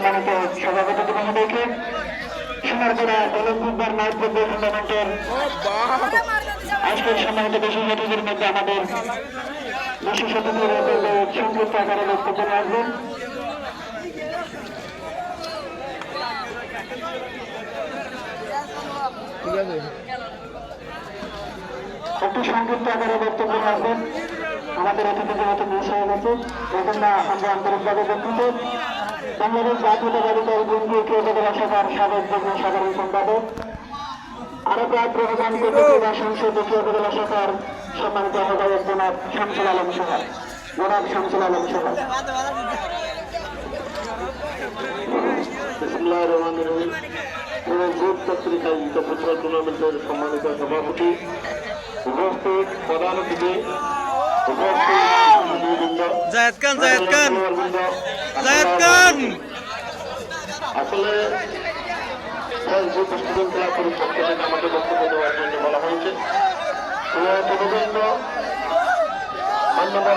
সম্মানিত সভাপতি মহোদয়কে সোনারপুরা অলিম্পিকবার নাইট টুর্নামেন্টের আজকের সম্মানিত বিশেষ অতিথির মধ্যে আমাদের বিশেষ অতিথির সংক্ষিপ্ত আকারে বক্তব্য রাখবেন একটু সংক্ষিপ্ত আকারে বক্তব্য রাখবেন আমাদের অতিথি যেহেতু মিস হয়ে গেছে এজন্য আমরা আন্তরিকভাবে দুঃখিত বাংলাদেশ জাতীয়তাবাদী দল বিএনপি উপজেলা শাখার সাবেক যুগ্ম সাধারণ সম্পাদক আরও প্রায় প্রধান বা সংসদীয় উপজেলা শাখার সম্মানিত আহ্বায়ক জনাব শামসুল আলম সভায় জনাব শামসুল আলম বিসমুল্লাহ রহমান রহিম। কর্তৃক টুর্নামেন্টের সম্মানিত সভাপতি উপস্থিত প্রধান অতিথি উপস্থিত সুধীবৃন্দ, খান জায়েদ খান। খেলোয়াড়বৃন্দ, খান। আসলে স্টুডেন্ট ক্লাব পক্ষ থেকে আমাকে বক্তব্য দেওয়ার জন্য বলা হয়েছে। তদন্ত মান্যবর